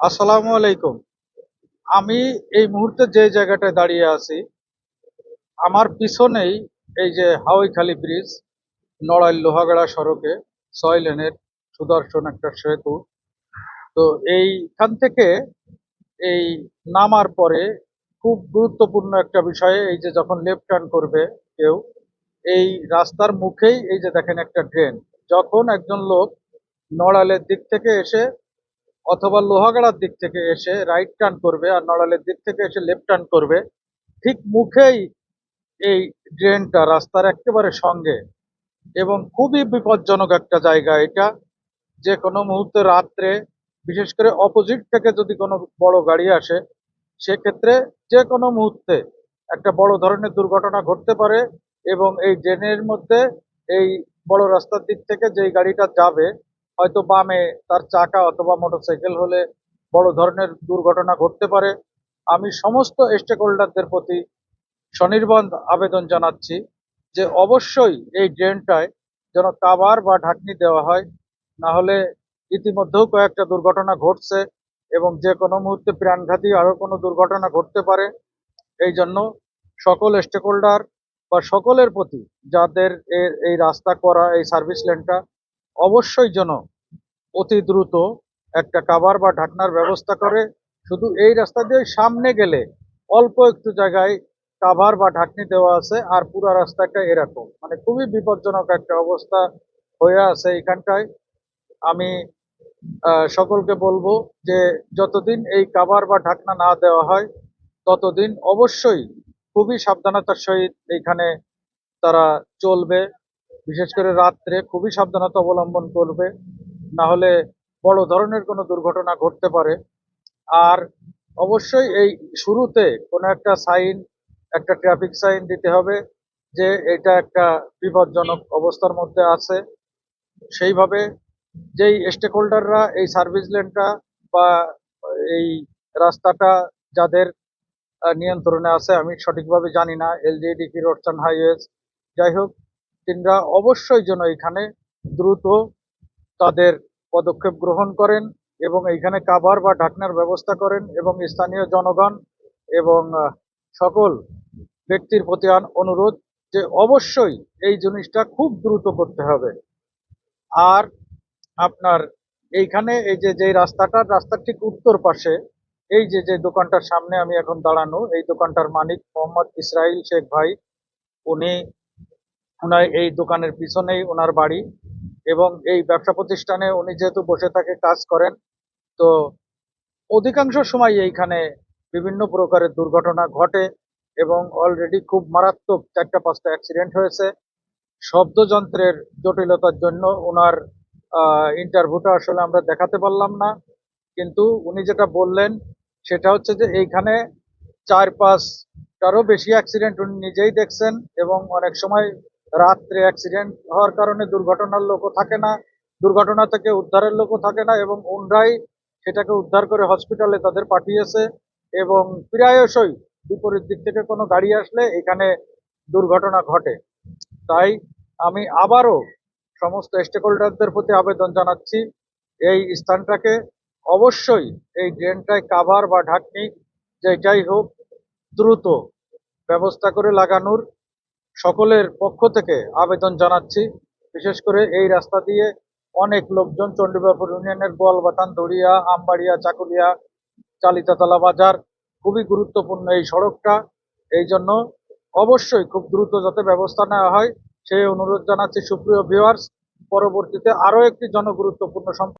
আসসালামু আলাইকুম। আমি এই মুহূর্তে যে জায়গাটায় দাঁড়িয়ে আছি, আমার পিছনেই এই যে হাওয়াইখালী ব্রিজ, নড়াইল লোহাগাড়া সড়কে, ছয় লেনের সুদর্শন একটা সেতু। তো এইখান থেকে এই নামার পরে খুব গুরুত্বপূর্ণ একটা বিষয়ে, এই যে যখন লেফট টার্ন করবে কেউ, এই রাস্তার মুখেই এই যে দেখেন একটা ড্রেন যখন একজন লোক নড়ালের দিক থেকে এসে অথবা লোহাগাড়ার দিক থেকে এসে রাইট টার্ন করবে আর নড়ালের দিক থেকে এসে লেফট টার্ন করবে। ঠিক মুখেই এই ড্রেনটা রাস্তার একেবারে সঙ্গে এবং খুবই বিপজ্জনক একটা জায়গা এটা। যে কোনো মুহূর্তে রাত্রে, বিশেষ করে অপোজিট থেকে যদি কোনো বড় গাড়ি আসে, সেক্ষেত্রে যে কোনো মুহূর্তে একটা বড় ধরনের দুর্ঘটনা ঘটতে পারে এবং এই ড্রেনের মধ্যে এই বড় রাস্তার দিক থেকে যেই গাড়িটা যাবে হয়তো বামে তার চাকা অথবা মোটরসাইকেল হলে বড় ধরনের দুর্ঘটনা ঘটতে পারে। আমি সমস্ত স্টেক হোল্ডারদের প্রতি স্বনির্বাণ আবেদন জানাচ্ছি যে অবশ্যই এই ড্রেনটায় যেন কাবার বা ঢাকনি দেওয়া হয়, না হলে ইতিমধ্যেও কয়েকটা দুর্ঘটনা ঘটছে এবং যে কোনো মুহূর্তে প্রাণঘাতী আরও কোনো দুর্ঘটনা ঘটতে পারে। এই জন্য সকল স্টেক হোল্ডার বা সকলের প্রতি যাদের এই রাস্তা করা, এই সার্ভিস লেনটা অবশ্যই যেন অতি দ্রুত একটা কাভার বা ঢাকনার ব্যবস্থা করে, শুধু এই রাস্তা দিয়ে সামনে গেলে অল্প একটু জায়গায় কাভার বা ঢাকনি দেওয়া আছে আর পুরো রাস্তাটা এরকম। মানে খুবই বিপজ্জনক একটা অবস্থা হয়ে আছে এখানটায়। আমি সকলকে বলব যে যতদিন এই কাভার বা ঢাকনা না দেওয়া হয়, ততদিন অবশ্যই খুবই সাবধানতার সহিত এইখানে তারা চলবে। বিশেষ করে রাত্রে খুবই সাবধানতা অবলম্বন করবে। না হলে বড় ধরনের কোনো দুর্ঘটনা ঘটতে পারে। আর অবশ্যই এই শুরুতে কোনো একটা সাইন, একটা ট্রাফিক সাইন দিতে হবে যে এটা একটা বিপজ্জনক অবস্থার মধ্যে আছে। সেইভাবে যেই স্টেক হোল্ডাররা এই সার্ভিস লেনটা বা এই রাস্তাটা যাদের নিয়ন্ত্রণে আছে, আমি সঠিকভাবে জানি না এলজিডি কি রোডসান হাইওয়েজ যাই হোক তিনরা অবশ্যই যেন এখানে দ্রুত তাদের পদক্ষেপ গ্রহণ করেন এবং এইখানে কাভার বা ঢাকনার ব্যবস্থা করেন এবং স্থানীয় জনগণ এবং সকল ব্যক্তির প্রতি অনুরোধ যে অবশ্যই এই জিনিসটা খুব দ্রুত করতে হবে। আর আপনার এইখানে এই যে যে রাস্তাটা রাস্তার ঠিক উত্তর পাশে, এই যে যে দোকানটার সামনে আমি এখন দাঁড়ানো, এই দোকানটার মালিক মোহাম্মদ ইসরাইল শেখ ভাই, উনি ওনার এই দোকানের পিছনেই ওনার বাড়ি এবং এই ব্যবসা প্রতিষ্ঠানে উনি যেহেতু বসে থাকে, কাজ করেন, তো অধিকাংশ সময় এইখানে বিভিন্ন প্রকারের দুর্ঘটনা ঘটে এবং অলরেডি খুব মারাত্মক চারটা, পাঁচটা অ্যাক্সিডেন্ট হয়েছে। শব্দযন্ত্রের জটিলতার জন্য ওনার ইন্টারভিউটা আসলে আমরা দেখাতে পারলাম না। কিন্তু উনি যেটা বললেন, সেটা হচ্ছে যে এইখানে চার, পাঁচটারও বেশি অ্যাক্সিডেন্ট উনি নিজেই দেখছেন এবং অনেক সময় রাত্রে অ্যাক্সিডেন্ট হওয়ার কারণে দুর্ঘটনার লোকও থাকে না, দুর্ঘটনা থেকে উদ্ধারের লোকও থাকে না এবং ওনরাই সেটাকে উদ্ধার করে হসপিটালে তাদের পাঠিয়েছে এবং প্রায়শই বিপরীত দিক থেকে কোনো গাড়ি আসলে এখানে দুর্ঘটনা ঘটে। তাই আমি আবারও সমস্ত স্টেক হোল্ডারদের প্রতি আবেদন জানাচ্ছি, এই স্থানটাকে অবশ্যই এই ড্রেনটায় কাভার বা ঢাকনি যেটাই হোক দ্রুত ব্যবস্থা করে লাগানোর সকলের পক্ষ থেকে আবেদন জানাচ্ছি। বিশেষ করে এই রাস্তা দিয়ে অনেক লোকজন চণ্ডীবাপুর ইউনিয়নের গোয়ালবাথান, দড়িয়া, আমবাড়িয়া, চাকুলিয়া, চালিতাতলা বাজার, খুবই গুরুত্বপূর্ণ এই সড়কটা। এই জন্য অবশ্যই খুব দ্রুত যাতে ব্যবস্থা নেওয়া হয়, সেই অনুরোধ জানাচ্ছি সুপ্রিয় ভিওয়ার্স পরবর্তীতে আরও একটি জনগুরুত্বপূর্ণ সম্প